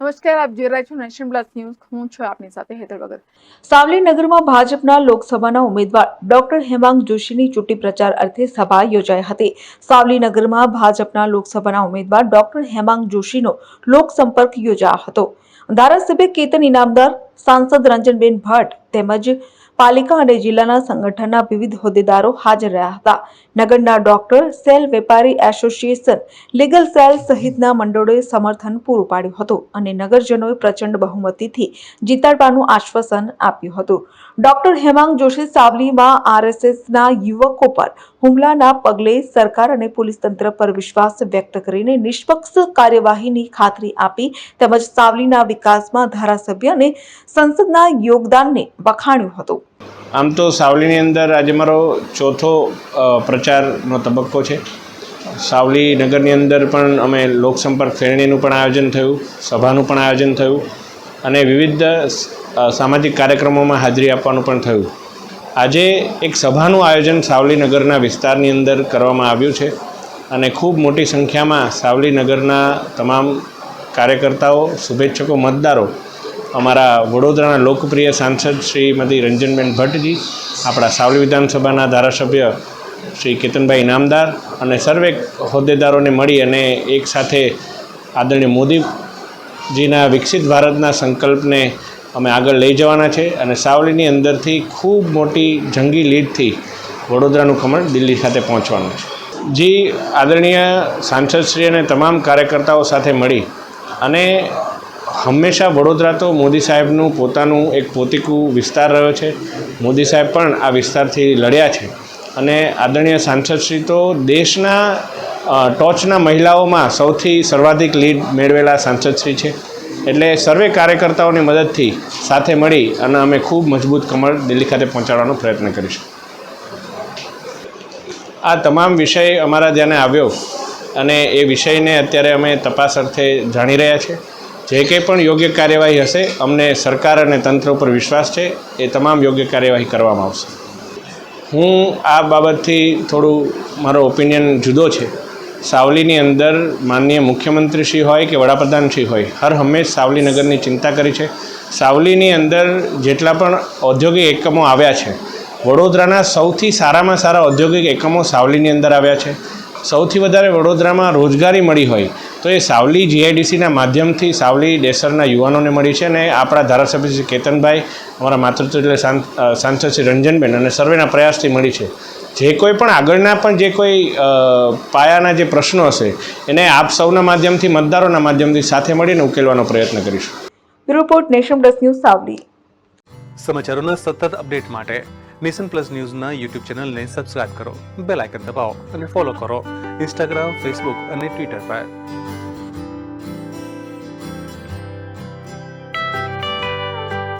નમસ્કાર, આપ જોઈ રહ્યા છો નેશન પ્લસ ન્યૂઝ. હું છું આપની સાથે હેતર ભગત. સાવલી નગરમાં ભાજપના લોકસભાના ઉમેદવાર ડોક્ટર હેમાંગ જોશીની ચૂંટણી પ્રચાર અર્થે સભા યોજાઈ હતી. સાવલી નગરમાં ભાજપના લોકસભાના ઉમેદવાર ડોક્ટર હેમાંગ જોશીનો લોકસંપર્ક યોજાયો હતો. ધારાસભ્ય કેતન ઇનામદાર સાંસદ રંજનબેન ભટ્ટ તેમજ પાલિકા અને જિલ્લાના સંગઠનના વિવિધ હોદ્દેદારો હાજર રહ્યા હતા. નગરના ડોક્ટર, સેલ વેપારી એસોસિએશન, લીગલ સેલ સહિતના મંડળોએ સમર્થન પૂરું પાડ્યું હતું અને નગરજનોએ પ્રચંડ બહુમતીથી જીતાડવાનું આશ્વાસન આપ્યું હતું. ડોક્ટર હેમાંગ જોશી સાવલીમાં આરએસએસના યુવકો પર હુમલાના પગલે સરકાર અને પોલીસ તંત્ર પર વિશ્વાસ વ્યક્ત કરીને નિષ્પક્ષ કાર્યવાહીની ખાતરી આપી તેમજ સાવલીના વિકાસમાં ધારાસભ્ય અને સંસદના યોગદાનને વખાણ્યું હતું. આમ તો સાવલીની અંદર આજે મારો ચોથો પ્રચારનો તબક્કો છે. સાવલી નગરની અંદર પણ અમે લોકસંપર્ક ફેરણીનું પણ આયોજન થયું, સભાનું પણ આયોજન થયું અને વિવિધ સામાજિક કાર્યક્રમોમાં હાજરી આપવાનું પણ થયું. આજે એક સભાનું આયોજન સાવલીનગરના વિસ્તારની અંદર કરવામાં આવ્યું છે અને ખૂબ મોટી સંખ્યામાં સાવલીનગરના તમામ કાર્યકર્તાઓ, શુભેચ્છકો, મતદારો, અમારા વડોદરાના લોકપ્રિય સાંસદ શ્રીમતી રંજનબેન ભટ્ટજી, આપણા સાવલી વિધાનસભાના ધારાસભ્ય શ્રી કેતનભાઈ ઇનામદાર અને સર્વે હોદ્દેદારોને મળી અને એકસાથે આદરણીય મોદીજીના વિકસિત ભારતના સંકલ્પને અમે આગળ લઈ જવાના છે અને સાવલીની અંદરથી ખૂબ મોટી જંગી લીડથી વડોદરાનું ખમણ દિલ્હી ખાતે પહોંચવાનું છે. જે, આદરણીય સાંસદશ્રી અને તમામ કાર્યકર્તાઓ સાથે મળી અને હંમેશા વડોદરા તો મોદી સાહેબનું પોતાનું એક પોતીકું વિસ્તાર રહ્યો છે. મોદી સાહેબ પણ આ વિસ્તારથી લડ્યા છે અને આદરણીય સાંસદશ્રી તો દેશના ટોચના મહિલાઓમાં સૌથી સર્વાધિક લીડ મેળવેલા સાંસદશ્રી છે. એટલે સર્વે કાર્યકર્તાઓની મદદથી સાથે મળી અને અમે ખૂબ મજબૂત કમળ દિલ્હી ખાતે પહોંચાડવાનો પ્રયત્ન કરીશું. આ તમામ વિષય અમારા ધ્યાને આવ્યો અને એ વિષયને અત્યારે અમે તપાસ અર્થે જાણી રહ્યા છે જે કંઈ પણ યોગ્ય કાર્યવાહી હશે, અમને સરકાર અને તંત્ર ઉપર વિશ્વાસ છે, એ તમામ યોગ્ય કાર્યવાહી કરવામાં આવશે. હું આ બાબતથી થોડું મારો ઓપિનિયન જુદો છે. સાવલીની અંદર માનનીય મુખ્યમંત્રીશ્રી હોય કે વડાપ્રધાનશ્રી હોય, હર હંમેશ સાવલી નગરની ચિંતા કરી છે. સાવલીની અંદર જેટલા પણ ઔદ્યોગિક એકમો આવ્યા છે, વડોદરાના સૌથી સારામાં સારા ઔદ્યોગિક એકમો સાવલીની અંદર આવ્યા છે. સૌથી વધારે વડોદરામાં રોજગારી મળી હોય, તો એ સાવલી જીઆઈડીસીના માધ્યમથી સાવલી દેસરના યુવાનોને મળી છે અને આપણા ધારાસભ્ય શ્રી કેતનભાઈ, અમારા માતૃત્વ એટલે સાંસદ શ્રી રંજનબેન અને સર્વેના પ્રયાસથી મળી છે. જે કોઈ પણ આગળના પણ જે કોઈ પાયાના જે પ્રશ્નો હશે એને આપ સૌના માધ્યમથી મતદારોના માધ્યમથી સાથે મળીને ઉકેલવાનો પ્રયત્ન કરીશું. Report Nation Plus News Savli. સમાચારોના સતત અપડેટ માટે નેશન પ્લસ ન્યૂઝના યુટ્યુબ ચેનલને સબસ્ક્રાઇબ કરો બેલ આઇકન દબાવો અને ફોલો કરો. ઇન્સ્ટાગ્રામ ફેસબુક અને ટ્વિટર પર.